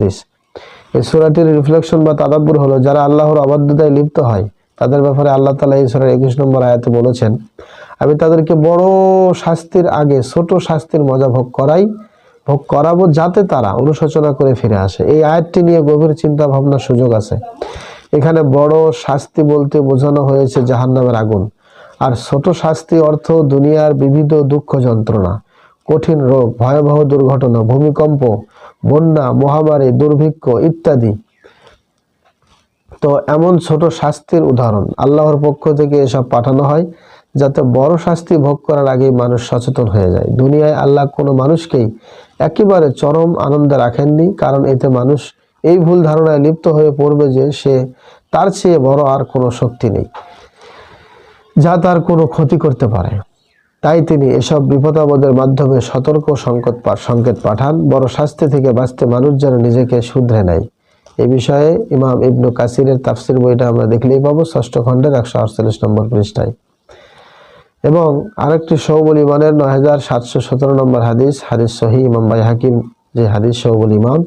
এই সুরাটির রিফ্লেকশন বা তাদাব্বুর হলো, যারা আল্লাহর অবাধ্যতায় লিপ্ত হয়, তাদের ব্যাপারে আল্লাহ তালা এই সুরার একুশ নম্বর আয়াতে বলেছেন, আমি তাদেরকে বড় শাস্তির আগে ছোট শাস্তির মজা ভোগ করাই, ভোগ করাবো যাতে তারা অনুশোচনা করে ফিরে আসে। এই আয়াতটি নিয়ে গভীর চিন্তা ভাবনার সুযোগ আছে। এখানে বড় শাস্তি বলতে বোঝানো হয়েছে জাহান্নামের আগুন। আর ছোট শাস্তি অর্থ দুনিয়ার বিবিধ দুঃখ যন্ত্রণা। কঠিন রোগ, ভয়াবহ দুর্ঘটনা, ভূমিকম্প, বন্যা, মহামারী, দুর্ভিক্ষ ইত্যাদি। তো এমন ছোট শাস্তির উদাহরণ। আল্লাহর পক্ষ থেকে এসব পাঠানো হয় যাতে বড় শাস্তি ভোগ করার আগেই মানুষ সচেতন হয়ে যায়। দুনিয়ায় আল্লাহ কোনো মানুষকেই একেবারে চরম আনন্দে রাখেননি, কারণ এতে মানুষ এই ভুল ধারণায় লিপ্ত হয়ে পড়বে যে সে তার চেয়ে বড় আর কোনো শক্তি নেই, যা তার কোনো ক্ষতি করতে পারে। তাই তিনি এসব বিপদাবদের মাধ্যমে সতর্ক সংকট সংকেত পাঠান। বড় শাস্তি থেকে বাঁচতে মানুষ যেন নিজেকে শুধরে নেয়। এ বিষয়ে ইমাম ইবনু কাসিরের তাফসির বইটা আমরা দেখলেই পাবো, ষষ্ঠ খণ্ডের একশো আটচল্লিশ নম্বর পৃষ্ঠায়। এবং আরেকটি সৌবল ইমানের নয় হাজার সাতশো সতেরো নম্বর হাদিস হাদিস সহি ইমাম বাই হাকিম যে হাদিস সৌবল ইমান,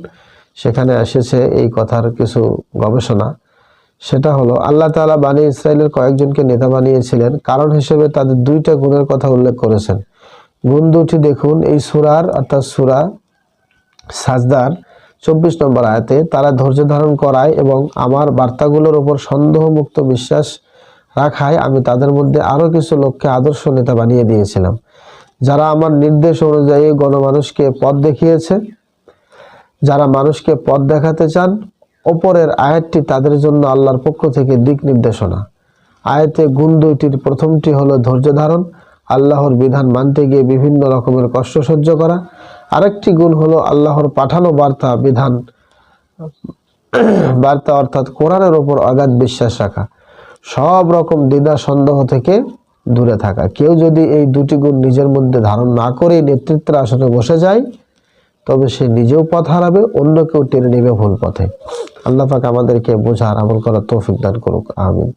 সেখানে এসেছে এই কথার কিছু গবেষণা। সেটা হলো, আল্লাহ তাআলা বানী ইসরায়েলের কয়েকজনকে নেতা বানিয়েছিলেন। কারণ হিসেবে তাদের দুইটা গুণের কথা উল্লেখ করেছেন। গুণ দুটি দেখুন, এই সুরার অর্থাৎ সুরা সাজদার চব্বিশ নম্বর আয়াতে, তারা ধৈর্য ধারণ করায় এবং আমার বার্তাগুলোর ওপর সন্দেহমুক্ত বিশ্বাস রাখায় আমি তাদের মধ্যে আরও কিছু লোককে আদর্শ নেতা বানিয়ে দিয়েছিলাম, যারা আমার নির্দেশ অনুযায়ী গণমানুষকে পথ দেখিয়েছে, যারা মানুষকে পথ দেখাতে চান ওপরের আয়াতটি তাদের জন্য আল্লাহর পক্ষ থেকে দিক নির্দেশনা। আয়াতে গুণ দুইটির প্রথমটি হলো ধৈর্য ধারণ, আল্লাহর বিধান মানতে গিয়ে বিভিন্ন রকমের কষ্ট সহ্য করা। আরেকটি গুণ হলো আল্লাহর পাঠানো বার্তা, বিধান, বার্তা অর্থাৎ কোরআনের ওপর অগাধ বিশ্বাস রাখা। সব রকম দ্বিধা সন্দেহ থেকে দূরে থাকা। কেউ যদি এই দুটি গুণ নিজের মধ্যে ধারণ না করে নেতৃত্বের আসনে বসে যায় তবে সে নিজেও পথ হারাবে অন্য কেউ টেনে নেবে ভুল পথে। আল্লাহ পাক আমাদেরকে বোঝার আমল করার তৌফিক দান করুক, আমিন।